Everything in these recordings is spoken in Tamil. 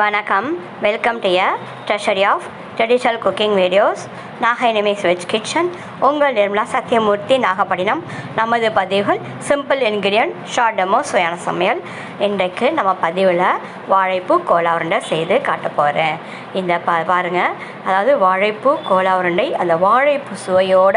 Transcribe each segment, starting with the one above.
வணக்கம். Welcome to the treasury of traditional cooking videos Nagai veg kitchen உங்கள் நிர்மலா சத்யமூர்த்தி நாகப்பட்டினம். நமது பதிவுகள் சிம்பிள் இன்கிரியன்ட் ஷார்ட் டெமோ சுயான சமையல். இன்றைக்கு நம்ம பதிவில் வாழைப்பூ கோலா உருண்டை செய்து காட்ட போகிறேன் இந்த பா பாருங்கள் அதாவது வாழைப்பூ கோலா உருண்டை அந்த வாழைப்பூ சுவையோட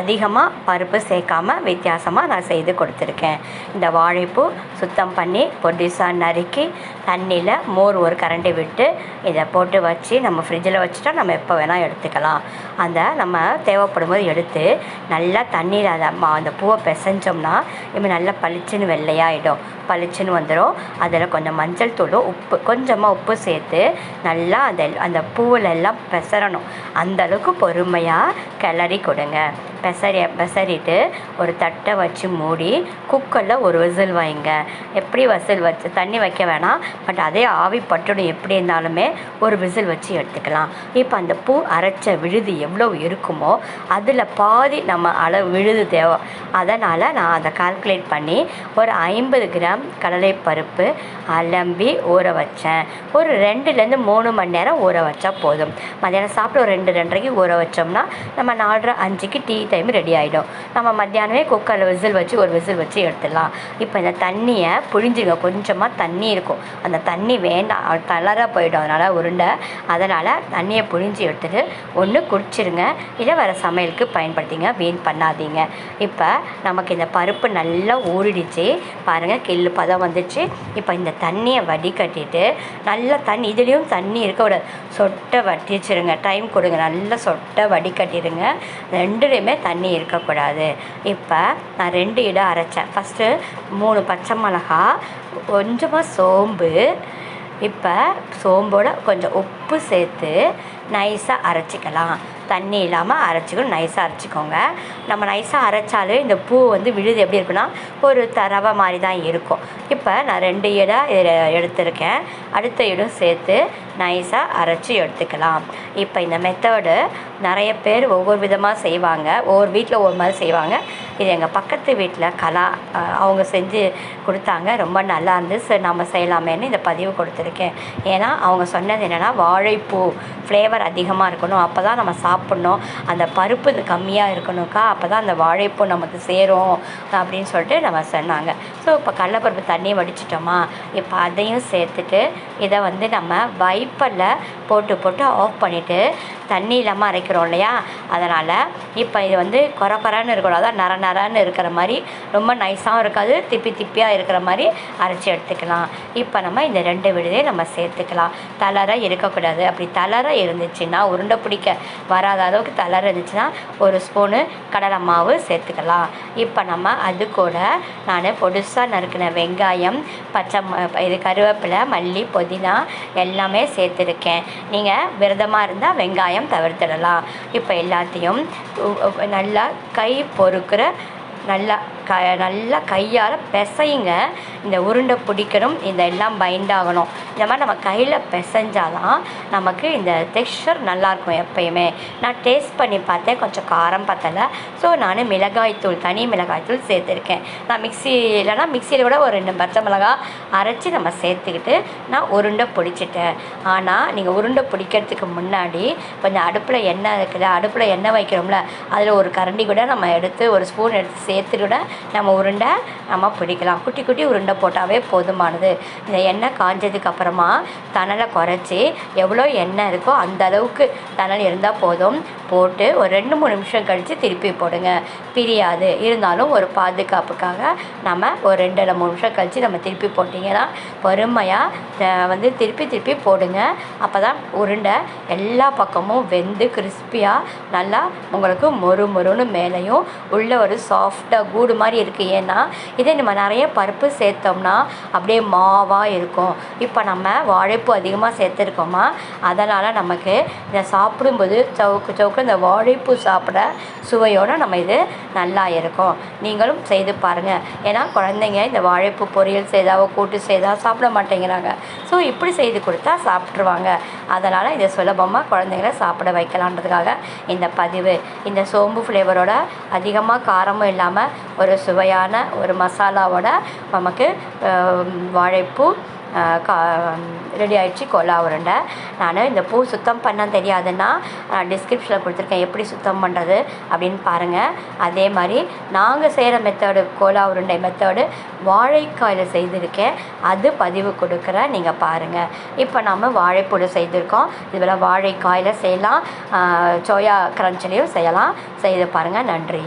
அதிகமாக பருப்பு சேர்க்காமல் வித்தியாசமாக நான் செய்து கொடுத்துருக்கேன். இந்த வாழைப்பூ சுத்தம் பண்ணி பொடிசாக நறுக்கி தண்ணியில் மோர் ஒரு கரண்டி விட்டு இதை போட்டு வச்சு நம்ம ஃப்ரிட்ஜில் வச்சுட்டா நம்ம எப்போ வேணால் எடுத்துக்கலாம். அந்த நம்ம தேவைப்படும் போது எடுத்து நல்லா தண்ணியில் அதை மா- அந்த பூவை பிசைஞ்சோம்னா இப்போ நல்லா பளிச்சுன்னு வெள்ளையாகிடும் பளிச்சுன்னு வந்துடும் அதில் கொஞ்சம் மஞ்சள் தூளும் உப்பு கொஞ்சமாக உப்பு சேர்த்து நல்லா அந்த அந்த பூவில் எல்லாம் பெசரணும். அந்த அளவுக்கு பொறுமையாக கிளறி கொடுங்க. பெசரி பெசரிட்டு ஒரு தட்டை வச்சு மூடி குக்கரில் ஒரு விசில் வைங்க. எப்படி விசில் வச்சு தண்ணி வைக்க வேணாம் பட் அதே ஆவி பட்டுடும் எப்படி இருந்தாலுமே ஒரு விசில் வச்சு எடுத்துக்கலாம். இப்போ அந்த பூ அரைச்ச விழுது எவ்வளோ இருக்குமோ அதில் பாதி நம்ம அளவு விழுது தேவை. அதனால் நான் அதை கால்குலேட் பண்ணி ஒரு ஐம்பது கிராம் கடலைப்பருப்பு அலம்பி ஊற வச்சேன். ஒரு ரெண்டுலேருந்து மூணு மணி நேரம் ஊற வச்சா போதும். மத்தியானம் சாப்பிட்டு ஒரு ரெண்டு ரெண்டரைக்கு ஊற வச்சோம்னா நம்ம நாலரை அஞ்சுக்கு டீ டைம் ரெடி ஆகிடும் நம்ம மத்தியானமே குக்கரில் விசில் வச்சு ஒரு விசில் வச்சு எடுத்துடலாம். இப்போ இந்த தண்ணியை புழிஞ்சுங்க. கொஞ்சமாக தண்ணி இருக்கும். அந்த தண்ணி வேண்டாம். தளர போயிடும். அதனால் உருண்டை. அதனால் தண்ணியை புழிஞ்சு எடுத்துட்டு ஒன்று குடிச்சிருங்க. இல்லை வேறு சமையலுக்கு பயன்படுத்திங்க. வீண் பண்ணாதீங்க. இப்போ நமக்கு இந்த பருப்பு நல்லா ஊறிடுச்சு. பாருங்கள் கில்லு பதம் வந்துச்சு. இப்போ இந்த தண்ணியை வடிகட்டிட்டு நல்லா தண்ணி இதுலேயும் தண்ணி இருக்கக்கூடாது சொட்டை வட்டிச்சிருங்க டைம் கொடுங்க. நல்லா சொட்டை வடிகட்டிடுங்க ரெண்டுலேயுமே தண்ணி இருக்கக்கூடாது. இப்போ நான் ரெண்டு இடம் அரைச்சேன். ஃபஸ்ட்டு மூணு பச்சை மிளகா கொஞ்சமாக சோம்பு. இப்போ சோம்போட கொஞ்சம் உப்பு சேர்த்து நைஸாக அரைச்சிக்கலாம். தண்ணி இல்லாமல் அரைச்சிக்கணும். நைஸாக அரைச்சிக்கோங்க. நம்ம நைஸாக அரைச்சாலே இந்த பூ வந்து விழுது எப்படி இருக்குன்னா ஒரு தரவை மாதிரி தான் இருக்கும். இப்போ நான் ரெண்டு இடம் இதில் எடுத்திருக்கேன். அடுத்த இடம் சேர்த்து நைஸாக அரைச்சி எடுத்துக்கலாம். இப்போ இந்த மெத்தடு நிறைய பேர் ஒவ்வொரு விதமாக செய்வாங்க. ஒவ்வொரு வீட்டில் ஒவ்வொரு மாதிரி செய்வாங்க. இது எங்கள் பக்கத்து வீட்டில் கலா அவங்க செஞ்சு கொடுத்தாங்க. ரொம்ப நல்லா இருந்து சரி நம்ம செய்யலாமேன்னு இந்த பதிவு கொடுத்துருக்கேன். ஏன்னா அவங்க சொன்னது என்னென்னா வாழைப்பூ ஃப்ளேவர் அதிகமாக இருக்கணும். அப்போ தான் நம்ம சாப்பிட்ணும். அந்த பருப்பு இது கம்மியாக இருக்கணும்க்கா அப்போ தான் அந்த வாழைப்பூ நமக்கு சேரும் அப்படின்னு சொல்லிட்டு நம்ம சொன்னாங்க. ஸோ இப்போ கடலப்பருப்பு தண்ணி வடிச்சிட்டோமா? இப்போ அதையும் சேர்த்துட்டு இதை வந்து நம்ம வைப்பரில் போட்டு போட்டு ஆஃப் பண்ணிவிட்டு தண்ணி இல்லாமல் அரைக்கிறோம் இல்லையா? அதனால் இப்போ இது வந்து கொர கொரன்னு இருக்கணும் அதான் நர நரன்னு இருக்கிற மாதிரி ரொம்ப நைஸாகவும் இருக்காது. திப்பி திப்பியாக இருக்கிற மாதிரி அரைச்சி எடுத்துக்கலாம். இப்போ நம்ம இந்த ரெண்டு விடுதையும் நம்ம சேர்த்துக்கலாம். தளர இருக்கக்கூடாது. அப்படி தளர இருந்துச்சுன்னா உருண்டை பிடிக்க வராத அளவுக்கு தளர இருந்துச்சுன்னா ஒரு ஸ்பூனு கடலை மாவு சேர்த்துக்கலாம். இப்போ நம்ம அது கூட நான் பொடுசாக நறுக்கின வெங்காயம் பச்சை இது கருவேப்பிலை மல்லி புதினா எல்லாமே சேர்த்துருக்கேன். நீங்கள் விரதமாக இருந்தால் வெங்காயம் தவிர்த்திடலாம். இப்போ எல்லாத்தையும் நல்லா கை பொறுக்கிற நல்லா க நல்லா கையால் பிசையுங்க. இந்த உருண்டை பிடிக்கணும் இதெல்லாம் பைண்ட் ஆகணும். இந்த மாதிரி நம்ம கையில் பிசைஞ்சாதான் நமக்கு இந்த டெக்ஸ்சர் நல்லாயிருக்கும் எப்பயுமே. நான் டேஸ்ட் பண்ணி பார்த்தேன் கொஞ்சம் காரம் பத்தலை. ஸோ நான் மிளகாய்த்தூள் தனி மிளகாய்த்தூள் சேர்த்துருக்கேன். நான் மிக்ஸி இல்லைனா மிக்சியில் கூட ஒரு ரெண்டு பச்சை மிளகாய் அரைச்சி நம்ம சேர்த்துக்கிட்டு நான் உருண்டை பிடிச்சிட்டேன். ஆனால் நீங்கள் உருண்டை பிடிக்கிறதுக்கு முன்னாடி கொஞ்சம் அடுப்பில் எண்ணெய் இருக்குல்ல அடுப்பில் எண்ணெய் வைக்கிறோம்ல அதில் ஒரு கரண்டி கூட நம்ம எடுத்து ஒரு ஸ்பூன் எடுத்து சேர்த்து கூட நம்ம உருண்டை நம்ம பிடிக்கலாம். குட்டி குட்டி உருண்டை போட்டாவே போதுமானது. இந்த எண்ணெய் காஞ்சதுக்கப்புறம் அப்புறமா தணலை குறைச்சி எவ்வளோ எண்ணெய் இருக்கோ அந்த அளவுக்கு தணல் இருந்தால் போதும். போட்டு ஒரு ரெண்டு மூணு நிமிஷம் கழித்து திருப்பி போடுங்க. பிரியாது. இருந்தாலும் ஒரு பாதுகாப்புக்காக நம்ம ஒரு ரெண்டு இல்லை மூணு நிமிஷம் கழித்து நம்ம திருப்பி போட்டிங்கன்னா பொறுமையாக வந்து திருப்பி திருப்பி போடுங்க. அப்போ தான் உருண்டை எல்லா பக்கமும் வெந்து கிறிஸ்பியாக நல்லா உங்களுக்கு மொறு மொறுன்னு மேலேயும் உள்ள ஒரு சாஃப்டாக கூடு மாதிரி இருக்குது ஏன்னா இதே நம்ம நிறைய பருப்பு சேர்த்தோம்னா அப்படியே மாவாக இருக்கும். இப்போ நம்ம வாழைப்பூ அதிகமாக சேர்த்துருக்கோமா அதனால் நமக்கு இதை சாப்பிடும்போது சவுக்கு சவுக்கு இந்த வாழைப்பூ சாப்பிட சுவையோடு நம்ம இது நல்லா இருக்கும். நீங்களும் செய்து பாருங்கள் ஏன்னா குழந்தைங்க இந்த வாழைப்பூ பொரியல் செய்தாவோ கூட்டு செய்தால் சாப்பிட மாட்டேங்கிறாங்க. ஸோ இப்படி செய்து கொடுத்தா சாப்பிட்ருவாங்க அதனால் இதை சுலபமாக குழந்தைங்கள சாப்பிட வைக்கலான்றதுக்காக இந்த பதிவு இந்த சோம்பு ஃப்ளேவரோட அதிகமாக காரமும் இல்லாமல் ஒரு சுவையான ஒரு மசாலாவோட நமக்கு வாழைப்பூ கா ரெடி ஆயிடுச்சு கோலா உருண்டை. நான் இந்த பூ சுத்தம் பண்ண தெரியாதுன்னா டிஸ்கிரிப்ஷனில் கொடுத்துருக்கேன் எப்படி சுத்தம் பண்ணுறது அப்படின்னு பாருங்கள் அதே மாதிரி நாங்கள் செய்கிற மெத்தடு கோலா உருண்டை மெத்தடு வாழைக்காயில் செய்திருக்கேன். அது பதிவு கொடுக்குறேன் நீங்கள் பாருங்கள் இப்போ நாம் வாழைப்பூடு செய்திருக்கோம். இதுபோல் வாழைக்காயில் செய்யலாம். சோயா கிரன்ச்சிலையும் செய்யலாம். செய்து பாருங்கள் நன்றி.